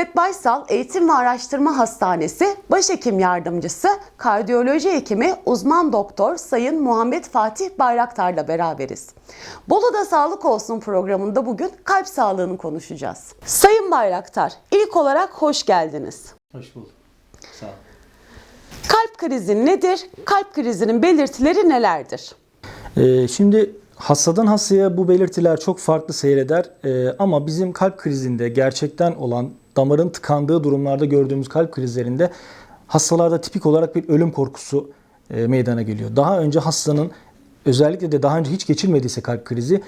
İzzet Baysal Eğitim ve Araştırma Hastanesi Başhekim Yardımcısı, Kardiyoloji Hekimi Uzman Doktor Sayın Muhammed Fatih Bayraktar'la beraberiz. Bolu'da Sağlık Olsun programında bugün kalp sağlığını konuşacağız. Sayın Bayraktar, ilk olarak hoş geldiniz. Hoş bulduk. Sağ ol. Kalp krizi nedir? Kalp krizinin belirtileri nelerdir? Ee, şimdi hastadan hastaya bu belirtiler çok farklı seyreder Ee, ama bizim kalp krizinde gerçekten olan damarın tıkandığı durumlarda gördüğümüz kalp krizlerinde hastalarda tipik olarak bir ölüm korkusu e, meydana geliyor. Daha önce hastanın özellikle de daha önce hiç geçirmediyse kalp krizi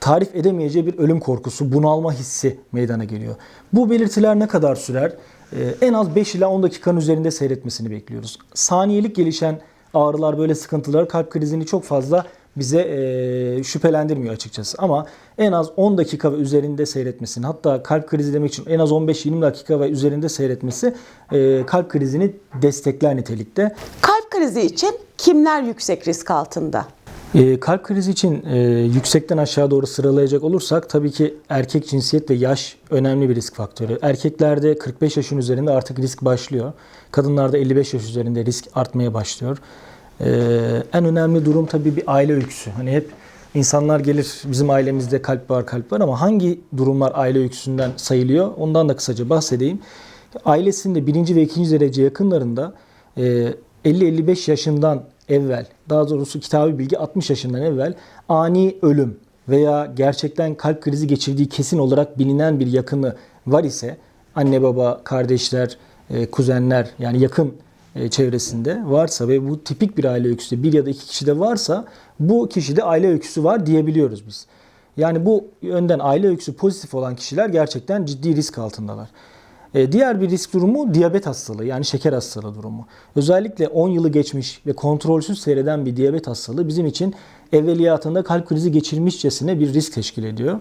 tarif edemeyeceği bir ölüm korkusu, bunalma hissi meydana geliyor. Bu belirtiler ne kadar sürer? Ee, en az 5 ila 10 dakikanın üzerinde seyretmesini bekliyoruz. Saniyelik gelişen ağrılar, böyle sıkıntılar kalp krizini çok fazla bize e, şüphelendirmiyor açıkçası. Ama en az 10 dakika ve üzerinde seyretmesini hatta kalp krizi demek için en az 15-20 dakika ve üzerinde seyretmesi e, kalp krizini destekler nitelikte. Kalp krizi için kimler yüksek risk altında? E, kalp krizi için e, yüksekten aşağı doğru sıralayacak olursak tabii ki erkek cinsiyet ve yaş önemli bir risk faktörü. Erkeklerde 45 yaşın üzerinde artık risk başlıyor. Kadınlarda 55 yaş üzerinde risk artmaya başlıyor. E, en önemli durum tabii bir aile öyküsü. Hani hep insanlar gelir bizim ailemizde kalp var kalp var ama hangi durumlar aile öyküsünden sayılıyor ondan da kısaca bahsedeyim. Ailesinde birinci ve ikinci derece yakınlarında e, 50-55 yaşından evvel, daha doğrusu kitabi bilgi 60 yaşından evvel ani ölüm veya gerçekten kalp krizi geçirdiği kesin olarak bilinen bir yakını var ise anne baba, kardeşler, e, kuzenler yani yakın e, çevresinde varsa ve bu tipik bir aile öyküsü bir ya da iki kişide varsa bu kişide aile öyküsü var diyebiliyoruz biz. Yani bu yönden aile öyküsü pozitif olan kişiler gerçekten ciddi risk altındalar. E, Diğer bir risk durumu diyabet hastalığı yani şeker hastalığı durumu. Özellikle 10 yılı geçmiş ve kontrolsüz seyreden bir diyabet hastalığı bizim için evveliyatında kalp krizi geçirmişçesine bir risk teşkil ediyor.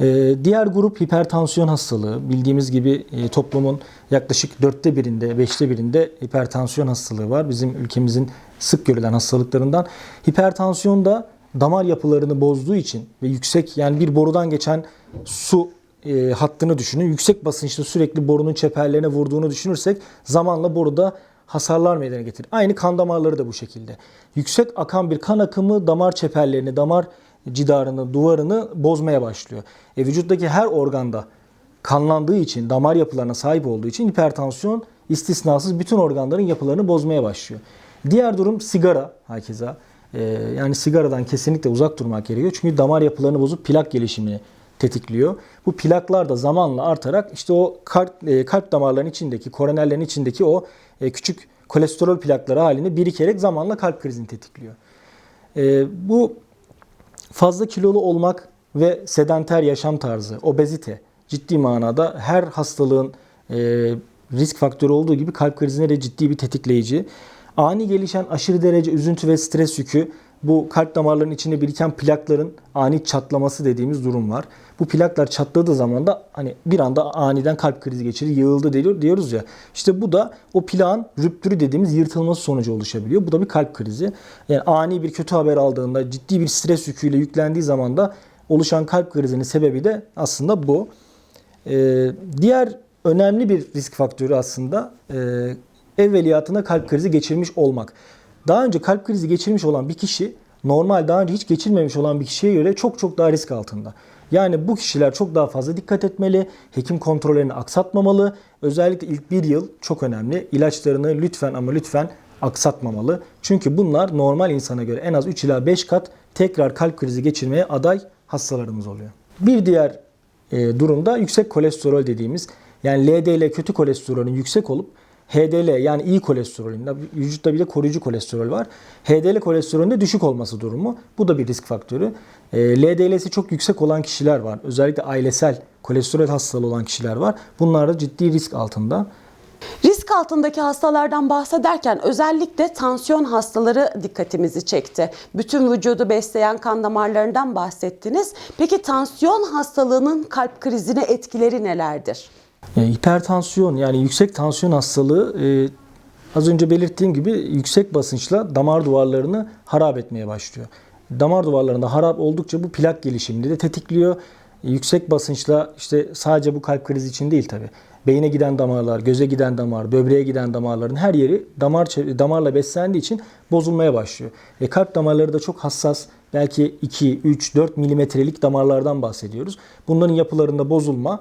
E, Diğer grup hipertansiyon hastalığı. Bildiğimiz gibi e, toplumun yaklaşık dörtte birinde, beşte birinde hipertansiyon hastalığı var. Bizim ülkemizin sık görülen hastalıklarından. Hipertansiyon da damar yapılarını bozduğu için ve yüksek yani bir borudan geçen su e, hattını düşünün. Yüksek basınçlı sürekli borunun çeperlerine vurduğunu düşünürsek zamanla boruda hasarlar meydana getirir. Aynı kan damarları da bu şekilde. Yüksek akan bir kan akımı damar çeperlerini, damar cidarını, duvarını bozmaya başlıyor. E, vücuttaki her organda kanlandığı için, damar yapılarına sahip olduğu için hipertansiyon istisnasız bütün organların yapılarını bozmaya başlıyor. Diğer durum sigara hakeza. E, yani sigaradan kesinlikle uzak durmak gerekiyor. Çünkü damar yapılarını bozup plak gelişimini tetikliyor. Bu plaklar da zamanla artarak işte o kalp, e, kalp damarlarının içindeki, koronerlerin içindeki o e, küçük kolesterol plakları halini birikerek zamanla kalp krizini tetikliyor. E, bu fazla kilolu olmak ve sedanter yaşam tarzı, obezite ciddi manada her hastalığın e, risk faktörü olduğu gibi kalp krizine de ciddi bir tetikleyici. Ani gelişen aşırı derece üzüntü ve stres yükü bu kalp damarlarının içinde biriken plakların ani çatlaması dediğimiz durum var. Bu plaklar çatladığı zaman da hani bir anda aniden kalp krizi geçirir, yığıldı diyor, diyoruz ya. İşte bu da o plağın rüptürü dediğimiz yırtılması sonucu oluşabiliyor. Bu da bir kalp krizi. Yani ani bir kötü haber aldığında, ciddi bir stres yüküyle yüklendiği zaman da oluşan kalp krizinin sebebi de aslında bu. Ee, diğer önemli bir risk faktörü aslında e, evveliyatında kalp krizi geçirmiş olmak. Daha önce kalp krizi geçirmiş olan bir kişi normal daha önce hiç geçirmemiş olan bir kişiye göre çok çok daha risk altında. Yani bu kişiler çok daha fazla dikkat etmeli, hekim kontrollerini aksatmamalı. Özellikle ilk bir yıl çok önemli. İlaçlarını lütfen ama lütfen aksatmamalı. Çünkü bunlar normal insana göre en az 3 ila 5 kat tekrar kalp krizi geçirmeye aday hastalarımız oluyor. Bir diğer e, durumda yüksek kolesterol dediğimiz yani LDL kötü kolesterolün yüksek olup HDL yani iyi kolesterolün vücutta bir de koruyucu kolesterol var. HDL kolesterolünde düşük olması durumu. Bu da bir risk faktörü. E, LDL'si çok yüksek olan kişiler var. Özellikle ailesel kolesterol hastalığı olan kişiler var. Bunlar da ciddi risk altında. Risk altındaki hastalardan bahsederken özellikle tansiyon hastaları dikkatimizi çekti. Bütün vücudu besleyen kan damarlarından bahsettiniz. Peki tansiyon hastalığının kalp krizine etkileri nelerdir? E, hipertansiyon yani yüksek tansiyon hastalığı e, az önce belirttiğim gibi yüksek basınçla damar duvarlarını harap etmeye başlıyor. Damar duvarlarında harap oldukça bu plak gelişimini de tetikliyor. Yüksek basınçla işte sadece bu kalp krizi için değil tabi. beyne giden damarlar, göze giden damar, böbreğe giden damarların her yeri damar damarla beslendiği için bozulmaya başlıyor. E, kalp damarları da çok hassas. Belki 2, 3, 4 milimetrelik damarlardan bahsediyoruz. Bunların yapılarında bozulma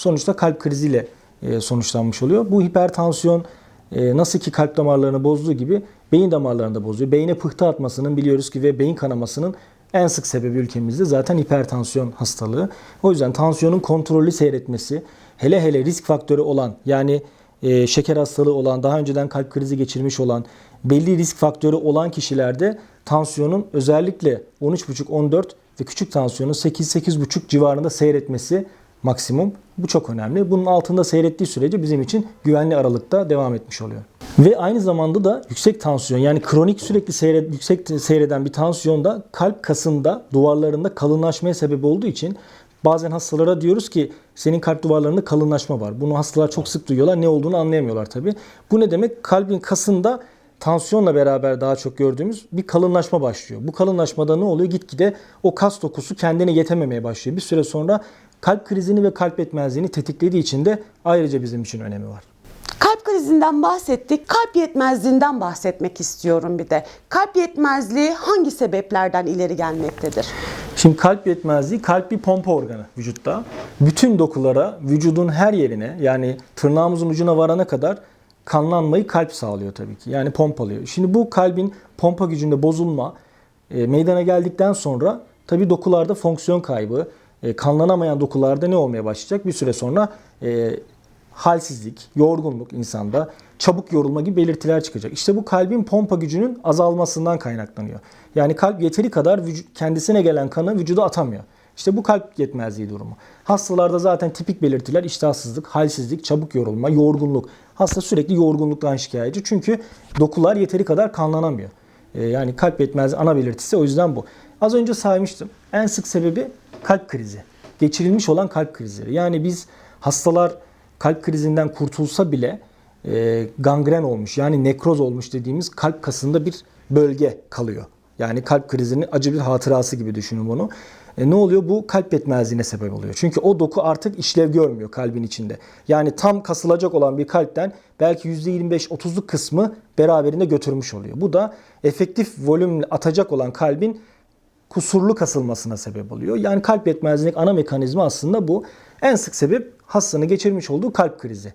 sonuçta kalp kriziyle e, sonuçlanmış oluyor. Bu hipertansiyon e, nasıl ki kalp damarlarını bozduğu gibi beyin damarlarını da bozuyor. Beyne pıhtı atmasının biliyoruz ki ve beyin kanamasının en sık sebebi ülkemizde zaten hipertansiyon hastalığı. O yüzden tansiyonun kontrollü seyretmesi, hele hele risk faktörü olan yani e, şeker hastalığı olan, daha önceden kalp krizi geçirmiş olan, belli risk faktörü olan kişilerde tansiyonun özellikle 13,5-14 ve küçük tansiyonun 8-8,5 civarında seyretmesi maksimum. Bu çok önemli. Bunun altında seyrettiği sürece bizim için güvenli aralıkta devam etmiş oluyor. Ve aynı zamanda da yüksek tansiyon yani kronik sürekli seyret, yüksek seyreden bir tansiyon da kalp kasında duvarlarında kalınlaşmaya sebep olduğu için bazen hastalara diyoruz ki senin kalp duvarlarında kalınlaşma var. Bunu hastalar çok sık duyuyorlar. Ne olduğunu anlayamıyorlar tabii. Bu ne demek? Kalbin kasında tansiyonla beraber daha çok gördüğümüz bir kalınlaşma başlıyor. Bu kalınlaşmada ne oluyor? Gitgide o kas dokusu kendine yetememeye başlıyor. Bir süre sonra kalp krizini ve kalp yetmezliğini tetiklediği için de ayrıca bizim için önemi var. Kalp krizinden bahsettik. Kalp yetmezliğinden bahsetmek istiyorum bir de. Kalp yetmezliği hangi sebeplerden ileri gelmektedir? Şimdi kalp yetmezliği kalp bir pompa organı vücutta. Bütün dokulara, vücudun her yerine yani tırnağımızın ucuna varana kadar kanlanmayı kalp sağlıyor tabii ki. Yani pompalıyor. Şimdi bu kalbin pompa gücünde bozulma e, meydana geldikten sonra tabii dokularda fonksiyon kaybı, e, kanlanamayan dokularda ne olmaya başlayacak? Bir süre sonra e, halsizlik, yorgunluk insanda, çabuk yorulma gibi belirtiler çıkacak. İşte bu kalbin pompa gücünün azalmasından kaynaklanıyor. Yani kalp yeteri kadar kendisine gelen kanı vücuda atamıyor. İşte bu kalp yetmezliği durumu. Hastalarda zaten tipik belirtiler iştahsızlık, halsizlik, çabuk yorulma, yorgunluk. Hasta sürekli yorgunluktan şikayetçi. Çünkü dokular yeteri kadar kanlanamıyor. Ee, yani kalp yetmezliği ana belirtisi o yüzden bu. Az önce saymıştım. En sık sebebi kalp krizi. Geçirilmiş olan kalp krizleri. Yani biz hastalar kalp krizinden kurtulsa bile e, gangren olmuş yani nekroz olmuş dediğimiz kalp kasında bir bölge kalıyor. Yani kalp krizinin acı bir hatırası gibi düşünün bunu. E, ne oluyor? Bu kalp yetmezliğine sebep oluyor. Çünkü o doku artık işlev görmüyor kalbin içinde. Yani tam kasılacak olan bir kalpten belki %25-30'luk kısmı beraberinde götürmüş oluyor. Bu da efektif volümle atacak olan kalbin kusurlu kasılmasına sebep oluyor. Yani kalp yetmezliğinin ana mekanizma aslında bu. En sık sebep hastanın geçirmiş olduğu kalp krizi.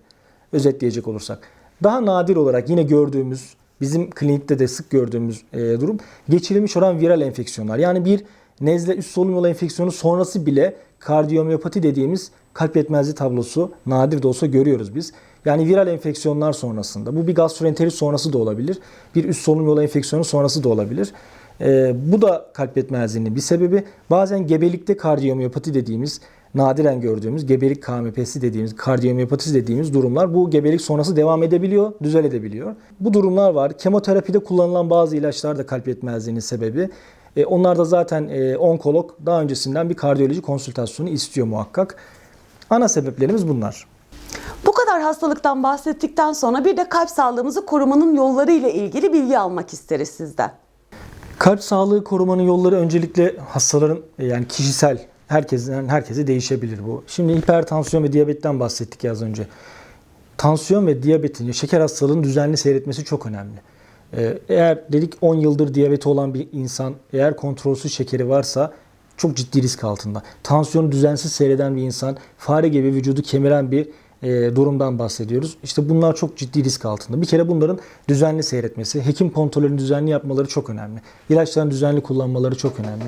Özetleyecek olursak. Daha nadir olarak yine gördüğümüz, bizim klinikte de sık gördüğümüz e, durum geçirilmiş olan viral enfeksiyonlar. Yani bir nezle üst solunum yolu enfeksiyonu sonrası bile kardiyomiyopati dediğimiz kalp yetmezliği tablosu nadir de olsa görüyoruz biz. Yani viral enfeksiyonlar sonrasında. Bu bir gastroenterit sonrası da olabilir. Bir üst solunum yolu enfeksiyonu sonrası da olabilir. Ee, bu da kalp yetmezliğinin bir sebebi. Bazen gebelikte kardiyomiyopati dediğimiz nadiren gördüğümüz gebelik KMP'si dediğimiz, kardiyomiyopatisi dediğimiz durumlar bu gebelik sonrası devam edebiliyor, düzelebiliyor. Bu durumlar var. Kemoterapide kullanılan bazı ilaçlar da kalp yetmezliğinin sebebi. E, onlar da zaten e, onkolog daha öncesinden bir kardiyoloji konsültasyonu istiyor muhakkak. Ana sebeplerimiz bunlar. Bu kadar hastalıktan bahsettikten sonra bir de kalp sağlığımızı korumanın yolları ile ilgili bilgi almak isteriz sizden. Kalp sağlığı korumanın yolları öncelikle hastaların e, yani kişisel herkesten herkese değişebilir bu. Şimdi hipertansiyon ve diyabetten bahsettik az önce. Tansiyon ve diyabetin, şeker hastalığının düzenli seyretmesi çok önemli. Ee, Eğer dedik 10 yıldır diyabeti olan bir insan eğer kontrolsüz şekeri varsa çok ciddi risk altında. Tansiyonu düzensiz seyreden bir insan, fare gibi vücudu kemiren bir e, durumdan bahsediyoruz. İşte bunlar çok ciddi risk altında. Bir kere bunların düzenli seyretmesi, hekim kontrolünü düzenli yapmaları çok önemli. İlaçların düzenli kullanmaları çok önemli.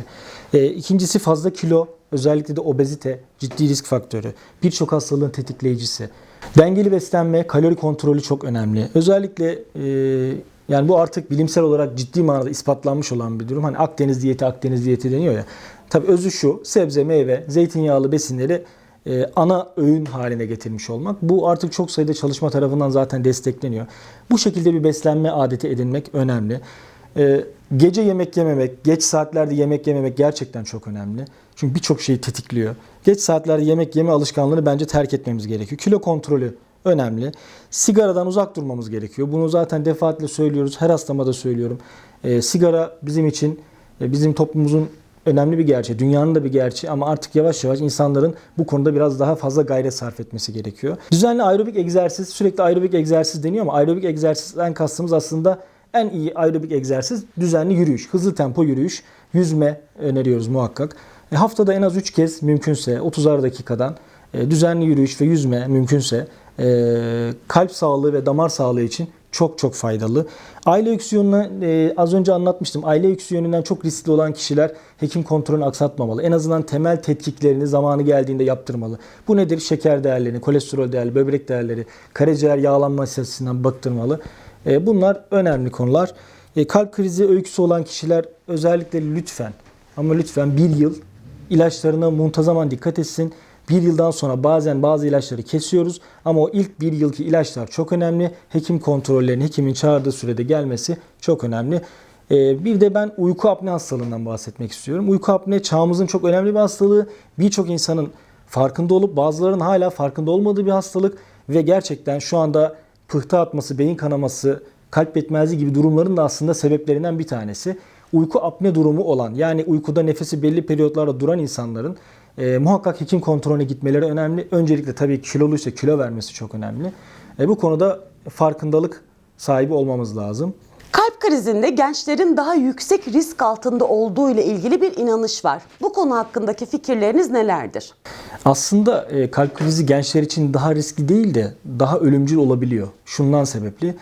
E, ikincisi fazla kilo, özellikle de obezite ciddi risk faktörü. Birçok hastalığın tetikleyicisi. Dengeli beslenme, kalori kontrolü çok önemli. Özellikle e, yani bu artık bilimsel olarak ciddi manada ispatlanmış olan bir durum. Hani Akdeniz diyeti, Akdeniz diyeti deniyor ya. Tabii özü şu, sebze, meyve, zeytinyağlı besinleri e, ana öğün haline getirmiş olmak. Bu artık çok sayıda çalışma tarafından zaten destekleniyor. Bu şekilde bir beslenme adeti edinmek önemli. E, gece yemek yememek, geç saatlerde yemek yememek gerçekten çok önemli. Çünkü birçok şeyi tetikliyor. Geç saatlerde yemek yeme alışkanlığını bence terk etmemiz gerekiyor. Kilo kontrolü önemli. Sigaradan uzak durmamız gerekiyor. Bunu zaten defaatle söylüyoruz. Her hastama da söylüyorum. E, sigara bizim için, e, bizim toplumumuzun önemli bir gerçeği. Dünyanın da bir gerçeği ama artık yavaş yavaş insanların bu konuda biraz daha fazla gayret sarf etmesi gerekiyor. Düzenli aerobik egzersiz, sürekli aerobik egzersiz deniyor ama aerobik egzersizden kastımız aslında en iyi aerobik egzersiz düzenli yürüyüş, hızlı tempo yürüyüş, yüzme öneriyoruz muhakkak. E, haftada en az 3 kez mümkünse 30'ar dakikadan e, düzenli yürüyüş ve yüzme mümkünse e, kalp sağlığı ve damar sağlığı için çok çok faydalı. Aile öyküsü yönüne e, az önce anlatmıştım. Aile öyküsü yönünden çok riskli olan kişiler hekim kontrolünü aksatmamalı. En azından temel tetkiklerini zamanı geldiğinde yaptırmalı. Bu nedir? Şeker değerlerini, kolesterol değerleri, böbrek değerleri, karaciğer yağlanma açısından baktırmalı. E, bunlar önemli konular. E, kalp krizi öyküsü olan kişiler özellikle lütfen ama lütfen bir yıl ilaçlarına muntazaman dikkat etsin. Bir yıldan sonra bazen bazı ilaçları kesiyoruz ama o ilk bir yılki ilaçlar çok önemli. Hekim kontrollerinin hekimin çağırdığı sürede gelmesi çok önemli. Ee, bir de ben uyku apne hastalığından bahsetmek istiyorum. Uyku apne çağımızın çok önemli bir hastalığı. Birçok insanın farkında olup bazılarının hala farkında olmadığı bir hastalık ve gerçekten şu anda pıhtı atması, beyin kanaması, kalp yetmezliği gibi durumların da aslında sebeplerinden bir tanesi. Uyku apne durumu olan yani uykuda nefesi belli periyotlarda duran insanların e, muhakkak hekim kontrolüne gitmeleri önemli. Öncelikle tabii kiloluysa kilo vermesi çok önemli. E, bu konuda farkındalık sahibi olmamız lazım. Kalp krizinde gençlerin daha yüksek risk altında olduğu ile ilgili bir inanış var. Bu konu hakkındaki fikirleriniz nelerdir? Aslında e, kalp krizi gençler için daha riskli değil de daha ölümcül olabiliyor. Şundan sebepli.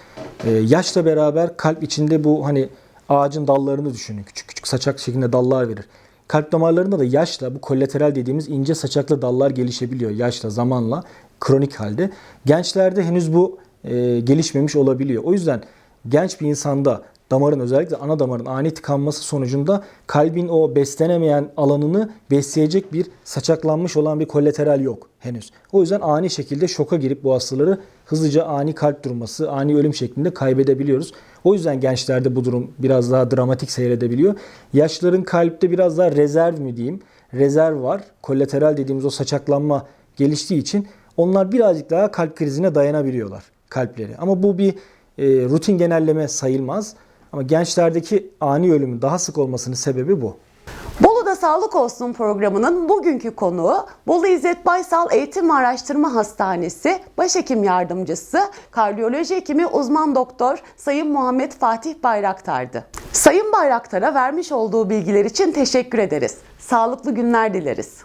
E, yaşla beraber kalp içinde bu hani ağacın dallarını düşünün. Küçük küçük saçak şeklinde dallar verir. Kalp damarlarında da yaşla bu kolateral dediğimiz ince saçaklı dallar gelişebiliyor. Yaşla, zamanla, kronik halde. Gençlerde henüz bu e, gelişmemiş olabiliyor. O yüzden genç bir insanda damarın özellikle ana damarın ani tıkanması sonucunda kalbin o beslenemeyen alanını besleyecek bir saçaklanmış olan bir kolateral yok henüz. O yüzden ani şekilde şoka girip bu hastaları hızlıca ani kalp durması, ani ölüm şeklinde kaybedebiliyoruz. O yüzden gençlerde bu durum biraz daha dramatik seyredebiliyor. Yaşların kalpte biraz daha rezerv mi diyeyim? Rezerv var. Kolateral dediğimiz o saçaklanma geliştiği için onlar birazcık daha kalp krizine dayanabiliyorlar kalpleri. Ama bu bir e, rutin genelleme sayılmaz. Ama gençlerdeki ani ölümün daha sık olmasının sebebi bu. Bolu'da Sağlık Olsun programının bugünkü konuğu Bolu İzzet Baysal Eğitim ve Araştırma Hastanesi Başhekim Yardımcısı, Kardiyoloji Hekimi Uzman Doktor Sayın Muhammed Fatih Bayraktar'dı. Sayın Bayraktar'a vermiş olduğu bilgiler için teşekkür ederiz. Sağlıklı günler dileriz.